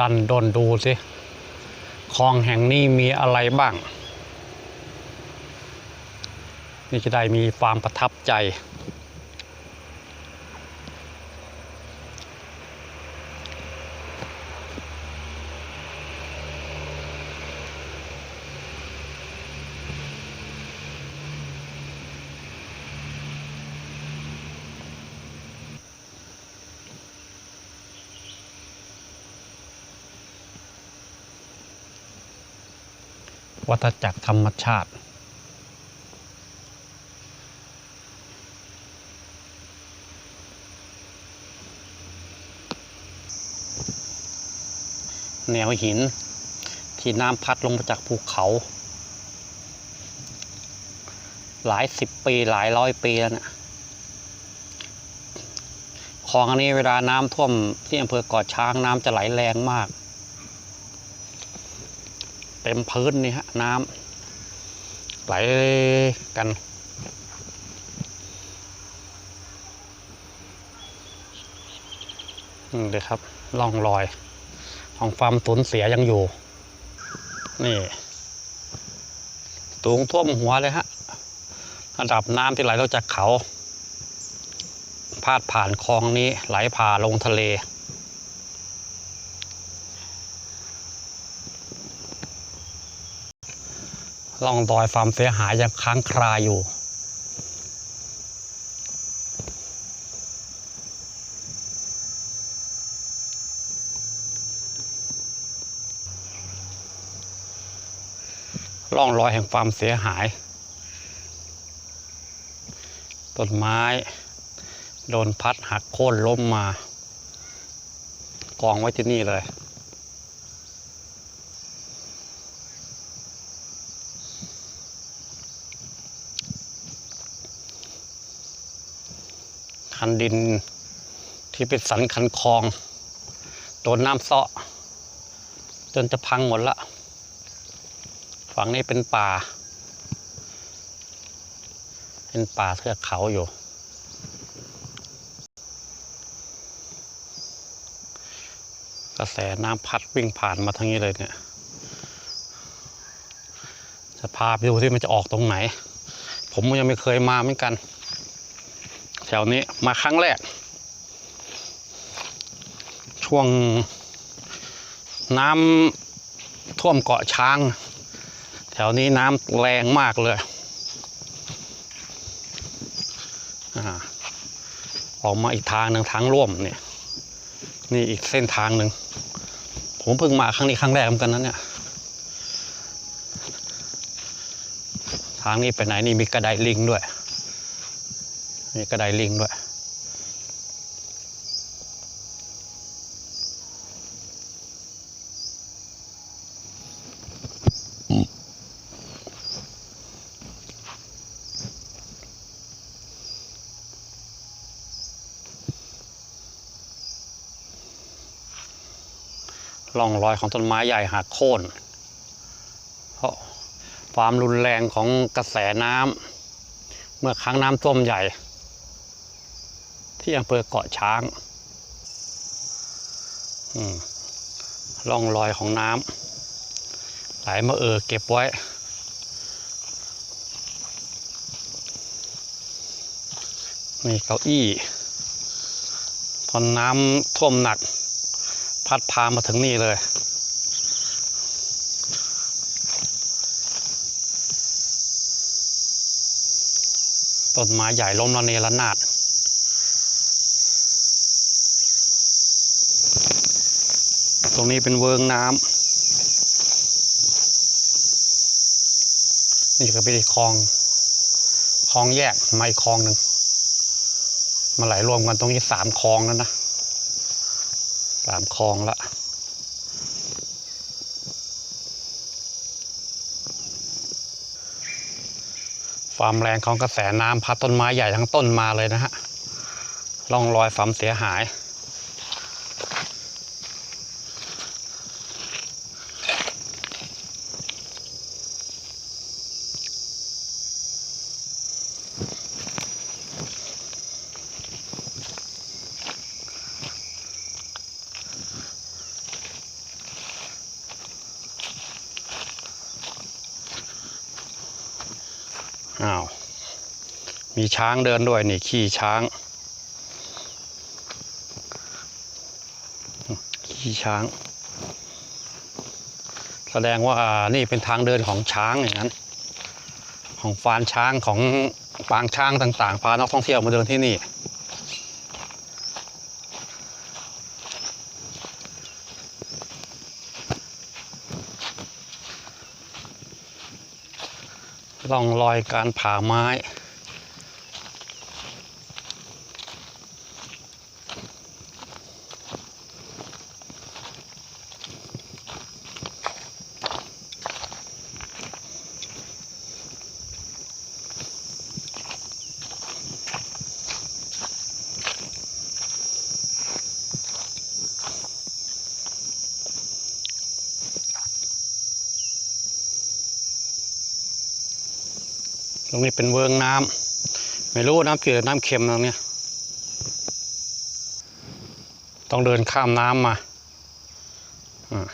ดันดนดูสิคลองแห่งนี้มีอะไรบ้าง นี่จะได้มีความประทับใจ วัฏจักรธรรมชาติ แนวหิน ที่น้ำพัดลงมาจากภูเขา หลายสิบปีหลายร้อยปีแล้วนะคลองอันนี้เวลาน้ำท่วมที่อำเภอเกาะช้างน้ำจะไหลแรงมาก เต็มพื้นนี่ฮะน้ำไหลกันนี่เลยครับล่องรอย ของความสูญเสียยังอยู่ นี่สูงท่วมหัวเลยฮะระดับน้ำที่ไหลลงจากเขา พาดผ่านคลองนี้ไหลผ่าลงทะเล ร่องรอยความเสียหายยังค้างคาอยู่ ร่องรอยแห่งความเสียหาย ต้นไม้ โดนพัดหักโค่นล้มมา กองไว้ที่นี่เลย คันดินที่เป็นสันคันคลองโดนน้ำเซาะ จนจะพังหมดละ ฝั่งนี้เป็นป่า เป็นป่าเทือกเขาอยู่กระแสน้ำพัดวิ่งผ่านมาทางนี้เลยเนี่ย จะพาไปดูที่มันจะออกตรงไหน ผมยังไม่เคยมาเหมือนกัน แถวนี้มาครั้งแรก ช่วงน้ำท่วมเกาะช้าง แถวนี้น้ำแรงมากเลยอาออกมาอีกทางหนึ่งทางร่วมเนี่ยนี่อีกเส้นทางหนึ่งผมเพิ่งมาครั้งนี้ครั้งแรกเหมือนกันนะเนี่ยทางนี้ไปไหนนี่มีกระไดลิงด้วย มีกระไดลิงด้วยร่องรอยของต้นไม้ใหญ่หักโค่น เพราะความรุนแรงของกระแสน้ำเมื่อครั้งน้ำท่วมใหญ่ ที่อำเภอเกาะช้างร่องรอยของน้ำไหลมาเออเก็บไว้ นี่เก้าอี้พอน้ำท่วมหนัก พัดพามาถึงนี่เลยต้นไม้ใหญ่ล้มระเนระนาด ตรงนี้เป็นเวิงน้ำนี่ก็เป็นคลองคลองแยกมาอีกคลองหนึ่งมาไหลรวมกันตรงนี้สามคลองแล้วนะสามคลองละความแรงของกระแสน้ำพัดต้นไม้ใหญ่ทั้งต้นมาเลยนะฮะร่องรอยความเสียหาย มีช้างเดินด้วยนี่ขี่ช้าง ขี่ช้าง แสดงว่านี่เป็นทางเดินของช้างอย่างนั้น ของฟานช้างของปางช้างต่างๆ พานักท่องเที่ยวมาเดินที่นี่ล่องรอยการผ่าไม้ ตรงนี้เป็นเวิงน้ำไม่รู้น้ำจืดหรือน้ำเค็มตรงนี้ต้องเดินข้ามน้ำมาอ่า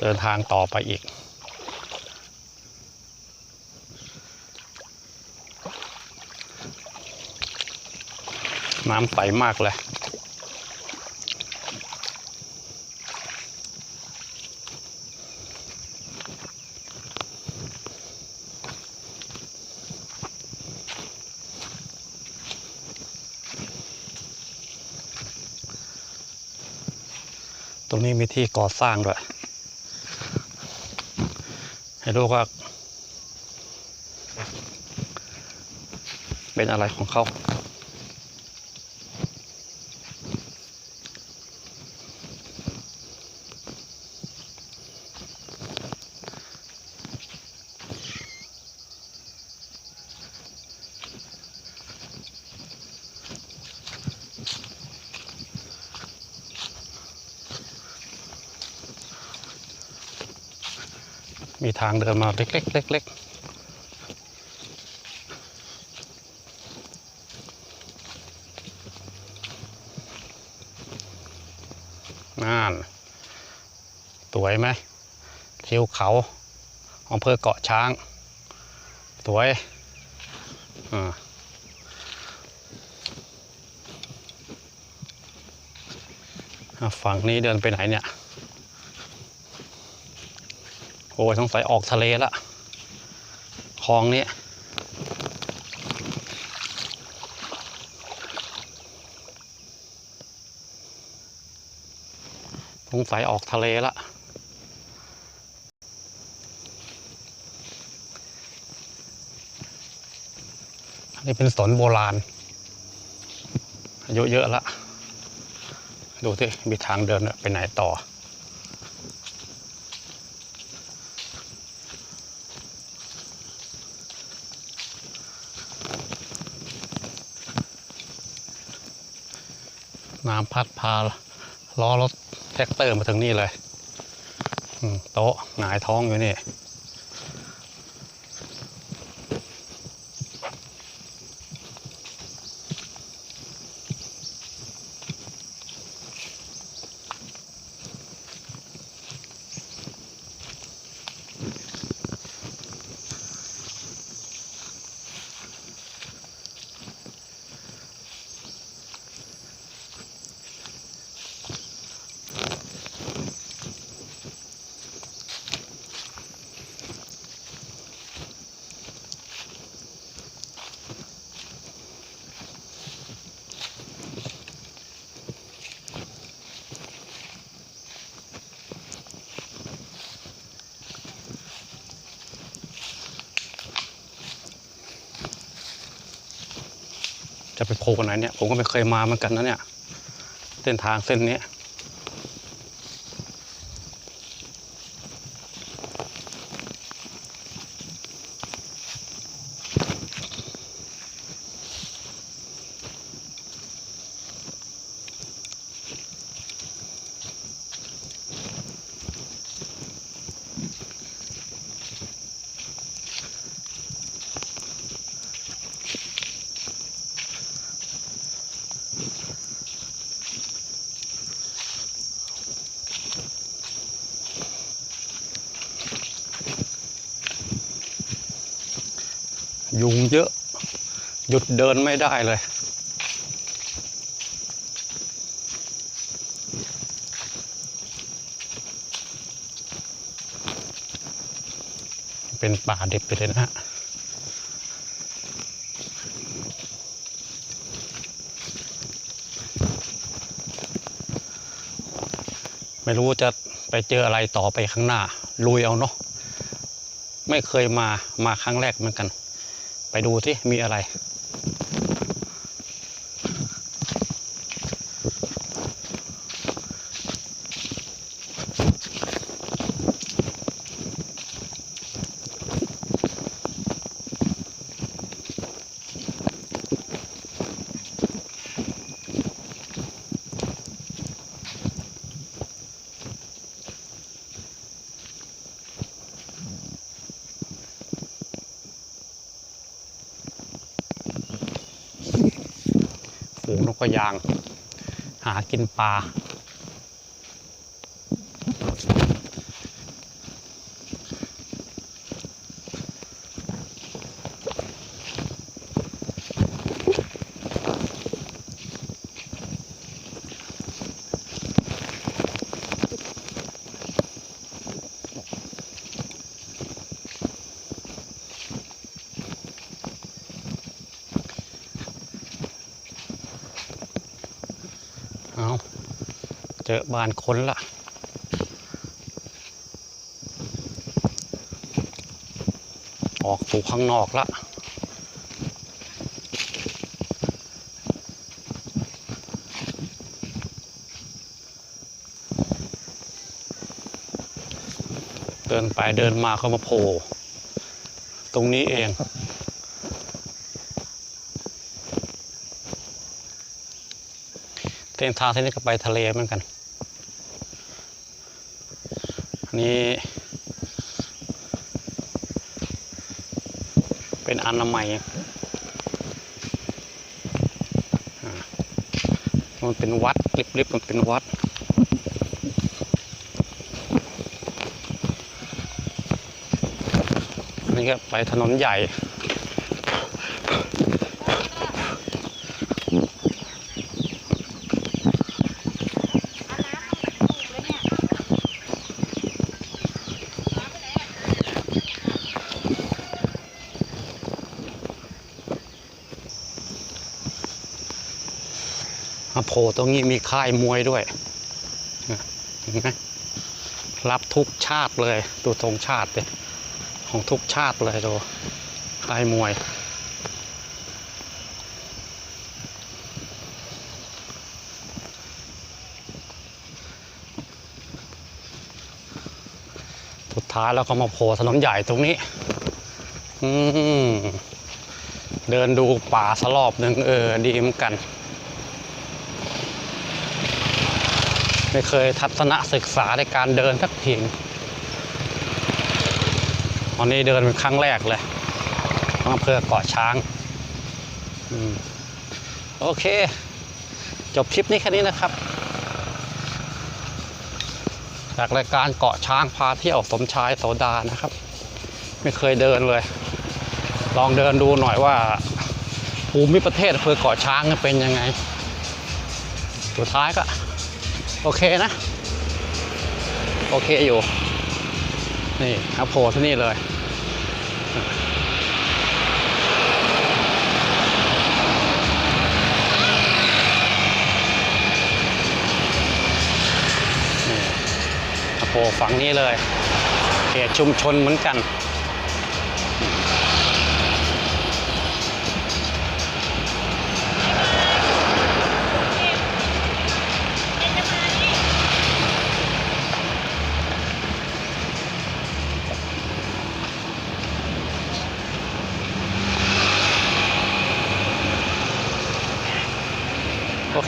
เดินทางต่อไปอีก น้ำใสมากเลย รงนี้มีที่ก่อสร้างด้วยให้ดูว่า เป็นอะไรของเขา มีทางเดินมาเล็กๆเล็กๆนั่นสวยไหมทิวเขาอำเภอเกาะช้าง สวยอ่าฝั่งนี้เดินไปไหนเนี่ย โอ้ยสงสัยออกทะเลละคลองนี้สงสัยออกทะเลละอันนี้เป็นสนโบราณ อายุเยอะละ ดูที่มีทางเดินไปไหนต่อ น้ำพัดพาล้อรถแท็กเตอร์มาถึงนี่เลยโต๊ะหงายท้องอยู่นี่ จะไปโผล่กันไหนเนี่ย ผมก็ไม่เคยมาเหมือนกันนะเนี่ย เส้นทางเส้นนี้ ยุงเยอะ หยุดเดินไม่ได้เลย เป็นป่าเด็บไปเลยนะฮะไม่รู้จะไปเจออะไรต่อไปข้างหน้า ลุยเอาเนาะไม่เคยมามาครั้งแรกเหมือนกัน ไปดูที่มีอะไร ฝูงนกกระยาง หากินปลา เอาเจอบ้านคนละออกสู่ข้างนอกละเดินไปเดินมาเขามาโผล่ตรงนี้เอง เส้นทางเส้นนี้ก็ไปทะเลเหมือนกันนนี้เป็นอนามัยอ่มันเป็นวัดลิบๆมันเป็นวัดนนี้ก็ไปถนนใหญ่ ตรงนี้มีค่ายมวยด้วยเห็นไหมรับทุกชาติเลยดูธงชาติเลยของทุกชาติเลยดูค่ายมวยสุดท้ายแล้วก็มาโผล่ถนนใหญ่ตรงนี้ เดินดูป่าสลอบหนึ่งเออ ดีเหมือนกัน ไม่เคยทัศนศึกษาในการเดินสักทีวันนี้เดินเป็นครั้งแรกเลยอำเภอเกาะช้างอมโอเค จบคลิปนี้แค่นี้นะครับ จากรายการเกาะช้างพาเที่ยวสมชายโสดานะครับ ไม่เคยเดินเลย ลองเดินดูหน่อยว่าภูมิประเทศอำเภอเกาะช้างเป็นยังไง สุดท้ายก็ โอเคนะ โอเคอยู่ นี่ครับโผล่ที่นี่เลยโผล่ฝั่งนี้เลยเขตชุมชนเหมือนกัน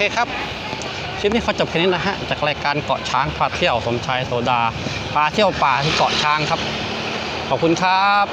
คครับคลิปนี้ขาจบแค่นี้นะฮะจากรายการเกาะช้างพาเที่ยวสมชายโสดาพาเที่ยวป่าที่เกาะช้างครับ ขอบคุณครับ